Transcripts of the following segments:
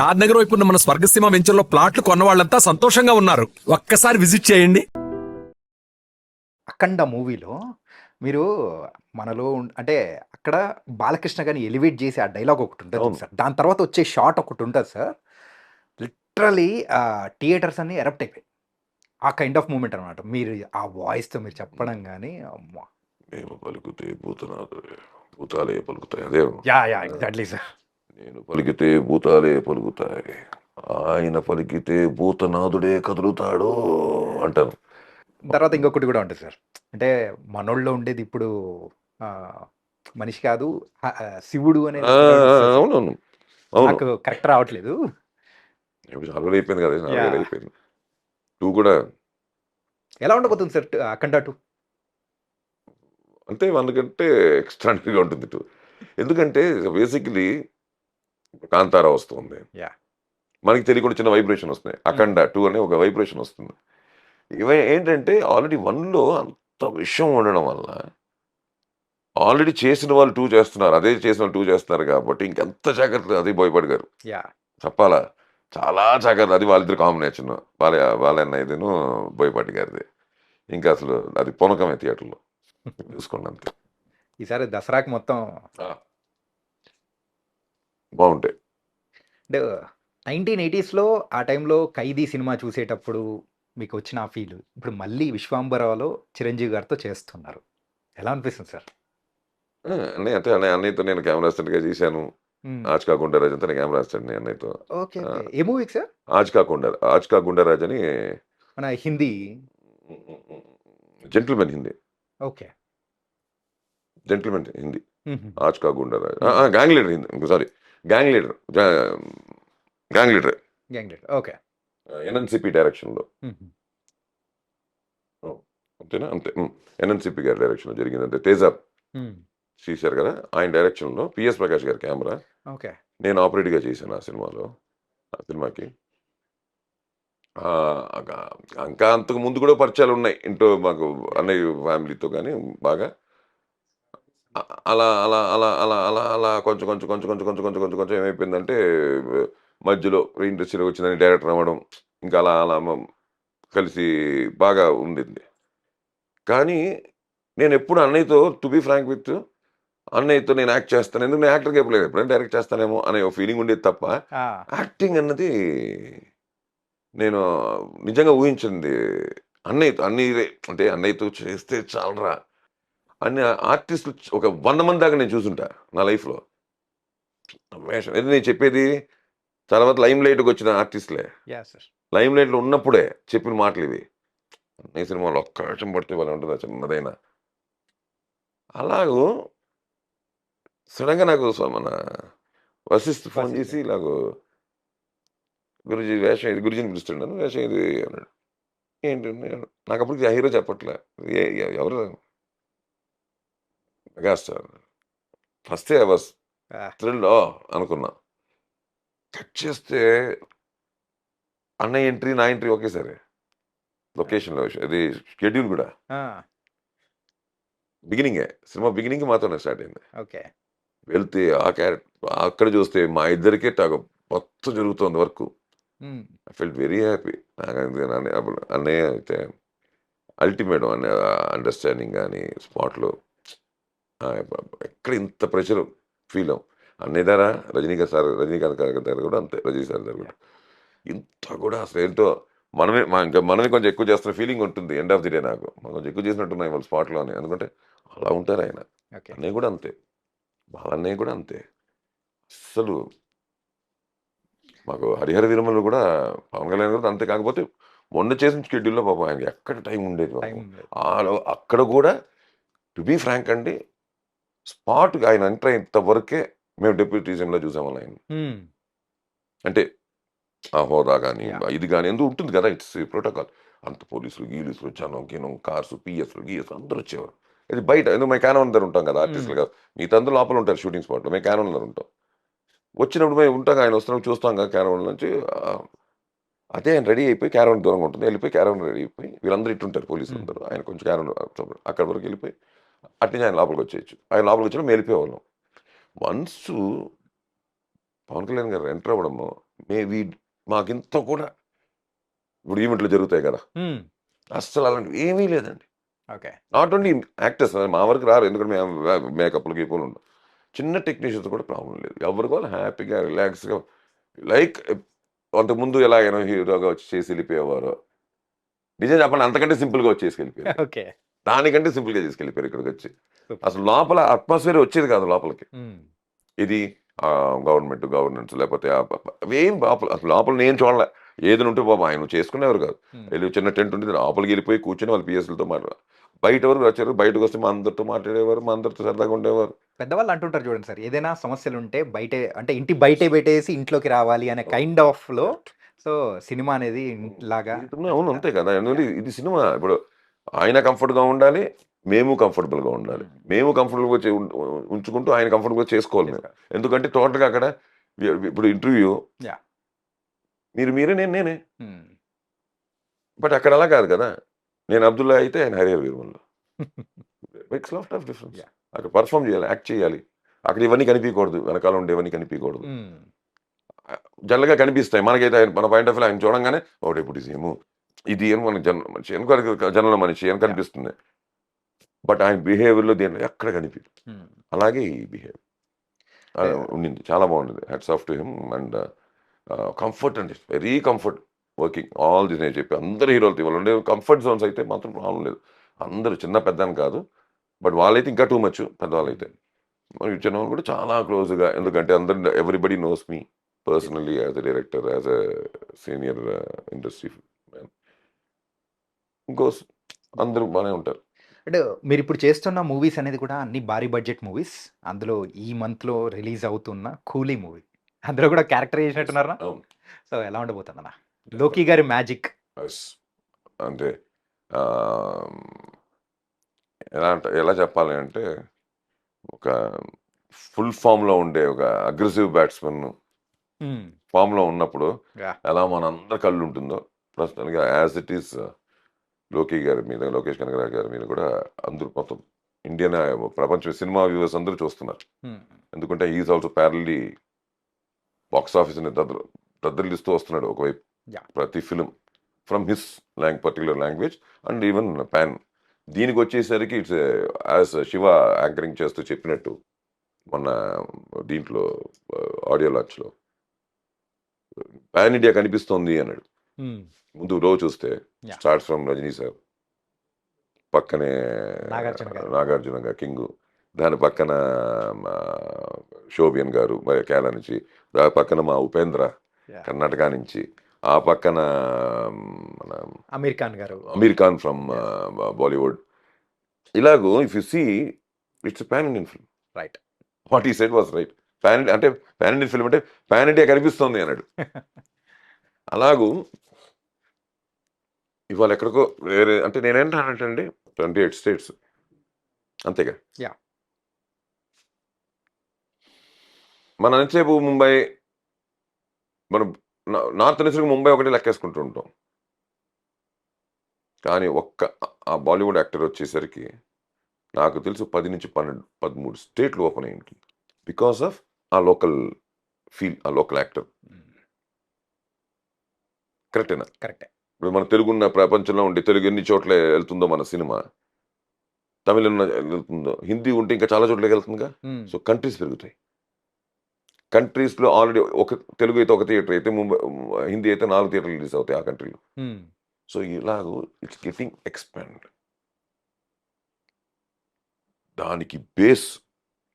షాద్ నగర్ వైపు ఉన్న మన స్వర్గసీమ వెంచర్లో ప్లాట్లు కొన్న వాళ్ళంతా సంతోషంగా ఉన్నారు. ఒక్కసారి విజిట్ చేయండి. అఖండ మూవీలో మీరు మనలో అంటే అక్కడ బాలకృష్ణ గారిని ఎలివేట్ చేసి ఆ డైలాగ్ ఒకటి ఉంటుంది. సార్. దాని తర్వాత వచ్చే షాట్ ఒకటి ఉంటుంది సార్. లిటరలీ థియేటర్స్ అన్ని ఎరప్ట్ అయిపోయాయి. ఆ కైండ్ ఆఫ్ మూమెంట్ అనమాట మీరు ఆ వాయిస్తో మీరు చెప్పడం కానీ అమ్మా! మేము పలుకుతే భూతనాథ భూతాలే పలుకుతాయి. అదే యా యా ఎగ్జాక్ట్లీ సార్. నేను పలికితే భూతాలే పలుకుతాయి. ఆయన పలికితే భూతనాథుడే కదులుతాడు అంటారు తర్వాత ఇంకొకటి కూడా ఉంటుంది సార్. అంటే మనోళ్ళలో ఉండేది ఇప్పుడు మనిషి కాదు శివుడు అనేది ఆ, అవునవును అవును. నాకు కరెక్ట్ రావట్లేదు. అయిపోయింది కదా అయిపోయింది. టూ కూడా. ఎలా ఉండబోతుంది సార్ అఖండ టూ? అంటే మనకంటే ఎక్స్ట్రాడినరీగా ఉంటుంది టూ. ఎందుకంటే బేసిక్లీ కాంతారా వస్తుంది. మనకి తెలియకుండా చిన్న వైబ్రేషన్ వస్తున్నాయి. అఖండ టూ అనే ఒక వైబ్రేషన్ వస్తుంది. ఇవ ఏంటంటే ఆల్రెడీ వన్లో అంత విషయం ఉండడం వల్ల ఆల్రెడీ చేసిన వాళ్ళు టూ చేస్తున్నారు. అదే చేసిన వాళ్ళు టూ చేస్తున్నారు కాబట్టి ఇంకెంత జాగ్రత్త అది భయపడి గారు. యా. చెప్పాలా? చాలా జాగ్రత్త. అది వాళ్ళిద్దరు కాంబినేషన్ వాళ్ళ వాళ్ళ అన్నయ్యదేను బోయపాటి గారిది. ఇంకా అసలు అది పూనకమే థియేటర్లో చూసుకోండి అంతే. ఈసారి దసరాకి మొత్తం బాగుంటాయి. అంటే నైన్టీన్ ఎయిటీస్లో ఆ టైంలో ఖైదీ సినిమా చూసేటప్పుడు మీకు వచ్చిన ఆ ఫీల్. ఇప్పుడు మళ్ళీ విశ్వాంబరావులో చిరంజీవి గారితో చేస్తున్నారు. ఎలా అనిపిస్తుంది సార్? ఆ, అన్నయ్య అంటే అన్నయ్య అన్నయ్యతో నేను కెమెరా అసిస్టెంట్గా చేశాను. ఆజ్ కాకుండా రాజ్ అంతా నేను కెమెరా అసిస్టెంట్ అన్నయ్యతో ఓకే. ఏ మూవీకి సార్? ఆజ్ కాకుండా ఆజ్ కాకుండా రాజ్ అని మన Hindi. Gentleman Hindi. Okay. Gentleman Hindi. Aaj కాకుండా Raj Gang Leader Hindi sorry. Gang Leader Gang Leader Gang okay NNCP డైరెక్షన్లో అంతేనా? అంతే. ఎన్ఎన్సిపి గారి డైరెక్షన్లో జరిగింది అంతే తేజాబ్ తీశారు కదా? ఆయన డైరెక్షన్లో పిఎస్ ప్రకాష్ గారి కెమెరా ఓకే నేను ఆపరేట్గా చేశాను ఆ సినిమాలో. ఆ సినిమాకి. ఇంకా అంతకు ముందు కూడా పరిచయాలు ఉన్నాయి. ఇంట్లో మాకు అన్నయ్య ఫ్యామిలీతో కానీ బాగా. అలా అలా అలా అలా అలా అలా కొంచెం కొంచెం కొంచెం కొంచెం కొంచెం కొంచెం కొంచెం కొంచెం ఏమైపోయిందంటే మధ్యలో ఇండస్ట్రీలో వచ్చిందని డైరెక్టర్ అవ్వడం ఇంకా అలా అలా కలిసి బాగా ఉండింది. కానీ నేను ఎప్పుడు అన్నయ్యతో టు బి ఫ్రాంక్ విత్ అన్నయ్యతో నేను యాక్ట్ చేస్తాను. ఎందుకు? నేను యాక్టర్గా చెప్పలేదు ఎప్పుడైనా డైరెక్ట్ చేస్తానేమో అనే ఒక ఫీలింగ్ ఉండేది తప్ప యాక్టింగ్ అన్నది నేను నిజంగా ఊహించింది. అన్నయ్యతో అన్నయ్య అంటే అన్నయ్యతో చేస్తే చాలరా అన్ని ఆర్టిస్టులు ఒక వంద మంది దాకా నేను చూసుంటా నా లైఫ్లో. వేషం ఇది నేను చెప్పేది? తర్వాత లైమ్ లైట్కి వచ్చిన ఆర్టిస్టులే. లైమ్ లైట్లో ఉన్నప్పుడే చెప్పిన మాటలు ఇవి. ఈ సినిమాలో ఒక్క నిమిషం పడితే వాళ్ళు ఉంటుంది చిన్నదైనా. అలాగూ సడన్గా నాకు మన వశిష్ఠ ఫోన్. చేసి ఇలాగూ గురుజీ వేషం ఇది గురుజీని పిలుస్తున్నాను వేషం ఇది అన్నాడు. ఏంటి నాకు అప్పటికి ఆ హీరో చెప్పట్లే. ఎవరు? మెగాస్టార్ ఫస్ట్ ఐ వాస్ అనుకున్నా. కట్ చేస్తే అన్నయ్య ఎంట్రీ నా ఎంట్రీ ఒకేసారి లొకేషన్లో ఇది షెడ్యూల్ కూడా. బిగినింగే సినిమా బిగినింగ్ మాత్రమే స్టార్ట్ అయింది. ఓకే. వెళ్తే ఆ క్యారెక్టర్ అక్కడ చూస్తే మా ఇద్దరికే టాగ మొత్తం జరుగుతోంది work. I felt very happy నాకు అది అన్నయ్య అయితే అల్టిమేట్ అండర్స్టాండింగ్ కానీ స్పాట్లో ఎక్కడ ఇంత ప్రెషర్? ఫీల్ అవ్వం. అన్నయ్య ద్వారా రజనీకాంత్ సార్ రజనీకాంత్ గారి దగ్గర కూడా అంతే రజనీ సార్ దగ్గర కూడా. ఇంత కూడా అసలు ఏంటో మనమే మా ఇంకా మనమే కొంచెం ఎక్కువ చేస్తున్న ఫీలింగ్ ఉంటుంది ఎండ్ ఆఫ్ ది డే నాకు. మనం కొంచెం ఎక్కువ చేసినట్టున్నాయి వాళ్ళ స్పాట్లోనే ఎందుకంటే అలా ఉంటారు ఆయన. అన్నయ్య కూడా అంతే. వాళ్ళ అన్నయ్య కూడా అంతే. అస్సలు మాకు హరిహర వీరమలు కూడా పవన్ కళ్యాణ్ కూడా అంతే. కాకపోతే మొన్న చేసిన షెడ్యూల్లో పాపం ఆయనకి ఎక్కడ టైం ఉండేది అక్కడ కూడా టు బీ ఫ్రాంక్ అండి స్పాట్ ఆయన ఎంటర్ అయ్యేంత వరకే మేము డిప్యూటీ సీఎంలో చూసాము ఆయన అంటే ఆ హోదా కానీ. ఇది కానీ ఎందుకు ఉంటుంది కదా ఇట్స్ ప్రోటోకాల్. అంత పోలీసులు గీలీసులు జనం గినం కార్స్ పిఎస్లు గిఎస్లు అందరూ వచ్చేవారు. ఇది బయట ఎందుకు మేము క్యానోన్ దగ్గర ఉంటాం కదా ఆర్టిస్టులు కాదు మిగతా అందరూ లోపల ఉంటారు షూటింగ్ స్పాట్లో మేము క్యానోన్ దగ్గర ఉంటాం. వచ్చినప్పుడు మేము ఉంటాం ఆయన వస్తున్నాం చూస్తాం కదా క్యారవన్ నుంచి. అదే ఆయన రెడీ అయిపోయి క్యారవన్ దూరంగా ఉంటుంది వెళ్ళిపోయి క్యారవన్ రెడీ అయిపోయి వీళ్ళందరూ ఇట్టుంటారు పోలీసులు. అందరూ. ఆయన కొంచెం క్యారవన్ అక్కడ వరకు వెళ్ళిపోయి అట్నుంచి ఆయన లోపలికి వచ్చేయచ్చు. ఆయన లోపలికి వచ్చిన మేము వెళ్ళిపోయేవాళ్ళం వన్స్ పవన్ కళ్యాణ్ గారు ఎంటర్ అవ్వడము మేబీ మాకింత కూడా ఇప్పుడు ఈవెంట్లు జరుగుతాయి కదా. అస్సలు అలాంటివి ఏమీ లేదండి. ఓకే. నాట్ ఓన్లీ యాక్టర్స్ మా వరకు రారు ఎందుకంటే మేము మేకప్లు గీపులు ఉండవు. చిన్న టెక్నీషియన్స్ కూడా ప్రాబ్లం లేదు. ఎవరికి వాళ్ళు హ్యాపీగా రిలాక్స్గా లైక్ అంతకుముందు ఎలాగైనా హీరోగా వచ్చి చేసి వెళ్ళిపోయేవారు. నిజం చెప్పండి అంతకంటే సింపుల్గా వచ్చి చేసి వెళ్ళిపోయారు ఓకే. దానికంటే సింపుల్గా చేసుకెళ్ళిపోయారు ఇక్కడికి వచ్చి. అసలు లోపల అట్మాస్ఫియర్ వచ్చేది కాదు లోపలికి. ఇది గవర్నమెంట్ గవర్నెన్స్ లేకపోతే ఏం లోపల అసలు లోపల నేను చూడలే. ఏదైనా ఉంటే బాబు ఆయన చేసుకునేవారు కాదు. వెళ్ళి చిన్న టెంట్ ఉంటుంది లోపలికి వెళ్ళిపోయి కూర్చొని వాళ్ళు పిఎస్లతో మాట్లాడారు బయట వరకు వచ్చారు? బయటకు వస్తే మా అందరితో మాట్లాడేవారు మా అందరితో సరదాగా ఉండేవారు. పెద్దవాళ్ళు అంటుంటారు చూడండి సార్ ఏదైనా సమస్యలు ఉంటే బయటే అంటే ఇంటి బయటే పెట్టేసి ఇంట్లోకి రావాలి అనే కైండ్ ఆఫ్లో సో సినిమా అనేది లాగా అవును అంతే కదా. ఇది సినిమా. ఇప్పుడు ఆయన comfort గా ఉండాలి మేము comfortable గా ఉండాలి. మేము. కంఫర్టబుల్గా ఉంచుకుంటూ ఆయన కంఫర్టబుల్గా చేసుకోవాలి మేము. ఎందుకంటే టోటల్గా అక్కడ ఇప్పుడు ఇంటర్వ్యూ. మీరు మీరే నేను నేనే. బట్ అక్కడ అలా కాదు కదా. నేను అబ్దుల్లా అయితే ఆయన హరియర్ వీరమల్లో. Makes lot of difference. అక్కడ పర్ఫామ్ చేయాలి యాక్ట్ చేయాలి. అక్కడ ఇవన్నీ కనిపించకూడదు వెనకాల ఉండే ఇవన్నీ కనిపించకూడదు. జనరల్గా కనిపిస్తాయి. మనకైతే ఆయన మన పాయింట్ ఆఫ్ వ్యూ ఆయన చూడంగానే ఓ ఇప్పుడు ఏమో ఇది మన జన మనిషి వెనక జనంలో మనిషి అని కనిపిస్తుంది. బట్ ఆయన బిహేవియర్లో దేంట్లో ఎక్కడ కనిపించదు. అలాగే ఈ బిహేవియర్. ఉండింది చాలా బాగుంది. Hats off to him and comfort అండి. Very comfort working all this నేను చెప్పి అందరు హీరోలతో ఇవాళ ఉండే కంఫర్ట్ జోన్స్ అయితే మాత్రం ప్రాబ్లం లేదు. అందరూ చిన్న పెద్ద అని కాదు. బట్ వాళ్ళైతే ఇంకా టూ మచ్ పెద్దవాళ్ళు అయితే మరి చిన్న వాళ్ళు కూడా చాలా క్లోజ్గా ఎందుకంటే అందరు everybody knows me personally as a director as a senior industry ఇంకోస్ అందరూ బాగానే ఉంటారు. అంటే మీరు ఇప్పుడు చేస్తున్న మూవీస్ అనేది కూడా అన్ని భారీ బడ్జెట్ మూవీస్. అందులో ఈ మంత్లో రిలీజ్ అవుతున్న కూలీ మూవీ. అందులో కూడా క్యారెక్టర్ చేసినట్టున్నారా. సో ఎలా ఉండబోతుందన్న? లోకి గారి మ్యాజిక్. అంటే ఎలా అంటే ఎలా చెప్పాలి అంటే ఒక ఫుల్ ఫామ్లో ఉండే ఒక అగ్రెసివ్ బ్యాట్స్మెన్ ఫామ్లో ఉన్నప్పుడు. ఎలా మన అందరి కళ్ళు ఉంటుందో ప్రస్తుతానికి యాజ్ ఇట్ ఈస్ లోకి గారి మీద లోకేష్ కనగరాజు గారి మీద కూడా అందరూ మొత్తం ఇండియన్ ప్రపంచ సినిమా వ్యూవర్స్ అందరూ చూస్తున్నారు. ఎందుకంటే ఈజ్ ఆల్సో ప్యారల్లీ బాక్స్ ఆఫీస్ని దద్దరు దద్దరిల్లిస్తూ వస్తున్నాడు ఒకవైపు. ప్రతి film from his long particular language and even pan దీనికి వచ్చేసరికి ఇట్స్ యాజ్ శివ యాంకరింగ్ చేస్తూ చెప్పినట్టు మొన్న దీంట్లో ఆడియో లాంచ్లో పాన్ ఇండియా కనిపిస్తోంది అన్నాడు. ముందు రో చూస్తే. స్టార్ట్స్ ఫ్రమ్ రజనీ సార్ పక్కనే నాగార్జున గారు. నాగార్జున గారు కింగ్. దాని పక్కన శోభియన్ గారు మరి కేరళ నుంచి. దాని పక్కన మా ఉపేంద్ర. కర్ణాటక నుంచి. ఆ పక్కన మన అమీర్ ఖాన్ గారు. Aamir Khan from Bollywood. ఇలాగూ if you see it's pan Indian film. Right what ఈ సెట్ వాస్ రైట్. పాన్ అంటే పాన్ ఇండియన్ ఫిల్మ్ అంటే పాన్ ఇండియా కనిపిస్తోంది అన్నాడు. అలాగూ ఇవాళ ఎక్కడికో వేరే అంటే నేనేంటానంటే అండి ట్వంటీ ఎయిట్ స్టేట్స్. అంతేగా. Yeah. మన ఎంతసేపు ముంబై మనం నార్త్ అనేసరికి ముంబై ఒకటి లెక్కేసుకుంటూ ఉంటాం. కానీ ఒక్క ఆ బాలీవుడ్ యాక్టర్ వచ్చేసరికి నాకు తెలుసు పది నుంచి పన్నెండు పదమూడు స్టేట్లు ఓపెన్ అయ్యింది. Because of a local feel a local actor. కరెక్టేనా కరెక్టే. ఇప్పుడు మన తెలుగు ఉన్న ప్రపంచంలో ఉండే తెలుగు ఎన్ని చోట్ల వెళ్తుందో మన సినిమా. తమిళ వెళ్తుందో. హిందీ ఉంటే ఇంకా చాలా చోట్లకి వెళ్తుందిగా. సో కంట్రీస్ పెరుగుతాయి. కంట్రీస్లో ఆల్రెడీ ఒక తెలుగు అయితే ఒక థియేటర్ అయితే ముంబై హిందీ అయితే నాలుగు థియేటర్లు రిలీజ్ అవుతాయి ఆ కంట్రీలో. సో ఇలాగూ ఇట్స్ గెటింగ్ ఎక్స్పాండ్. దానికి బేస్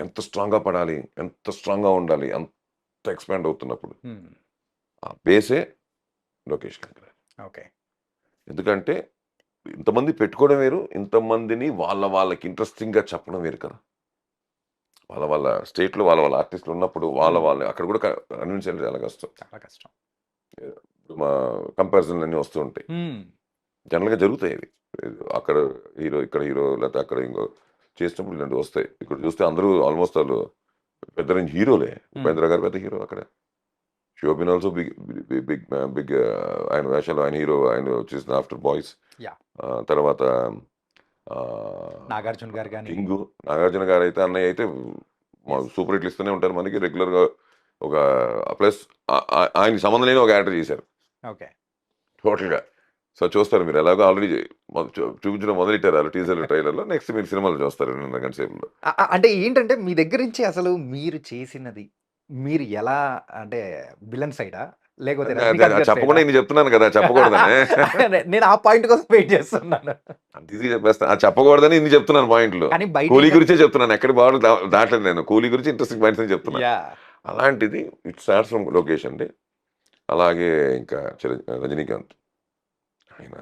ఎంత స్ట్రాంగ్గా పడాలి ఎంత స్ట్రాంగ్గా ఉండాలి ఎంత ఎక్స్పాండ్ అవుతున్నప్పుడు. ఆ బేసే లోకేష్ కనకరాజ్ ఓకే. ఎందుకంటే ఇంతమంది పెట్టుకోవడం వేరు ఇంతమందిని వాళ్ళ వాళ్ళకి ఇంట్రెస్టింగ్గా చెప్పడం వేరు కదా. వాళ్ళ వాళ్ళ స్టేట్లో వాళ్ళ వాళ్ళ ఆర్టిస్టులు ఉన్నప్పుడు వాళ్ళ వాళ్ళ అక్కడ కూడా కన్విన్స్ చేయడం చాలా కష్టం. చాలా కష్టం. మా కంపారిజన్లు అన్నీ వస్తూ ఉంటాయి. జనరల్గా జరుగుతాయి ఇవి అక్కడ హీరో ఇక్కడ హీరో లేకపోతే అక్కడ ఇంకో చేసినప్పుడు ఇలాంటివి వస్తాయి. ఇక్కడ చూస్తే అందరూ ఆల్మోస్ట్ వాళ్ళు పెద్ద హీరోలే. ఉపేంద్ర గారు పెద్ద హీరో అక్కడ. Soubin also big big big ఆయన వేషాలు ఆయన హీరో ఆయన వచ్చేసిన ఆఫ్టర్ బాయ్స్. తర్వాత నాగార్జున గారు కానీ కింగ్ నాగార్జున గారు అయితే అన్నయ్య అయితే సూపర్ హిట్లు ఇస్తూనే ఉంటారు మనకి. రెగ్యులర్గా ఒక ప్లస్ ఆయనకి సంబంధం లేని ఒక యాక్టర్ చేశారు. ఓకే. టోటల్గా. సో చూస్తారు మీరు ఎలాగో ఆల్రెడీ చూపించడం మొదలెట్టారు టీజర్లు ట్రైలర్లో. నెక్స్ట్ మీరు సినిమాలు చూస్తారు రెండున్నర గంట సేపులో అంటే ఏంటంటే మీ దగ్గర నుంచి అసలు మీరు చేసినది మీరు ఎలా అంటే విలన్ సైడా? లేకపోతే చెప్పకుండా? ఇన్ని చెప్తున్నాను కదా చెప్పకూడదని. నేను ఆ పాయింట్ కోసం వెయిట్ చేస్తున్నాను. చెప్పేస్తాను చెప్పకూడదని ఇన్ని చెప్తున్నాను పాయింట్లు. కూలీ గురించే చెప్తున్నాను. ఎక్కడ బాగా దాటలేదు నేను. కూలీ గురించి ఇంట్రెస్టింగ్ పాయింట్స్ అని చెప్తున్నాను అలాంటిది ఇట్ స్టార్ట్స్ ఫ్రమ్ లొకేషన్ అండి. అలాగే ఇంకా రజనీకాంత్. ఆయన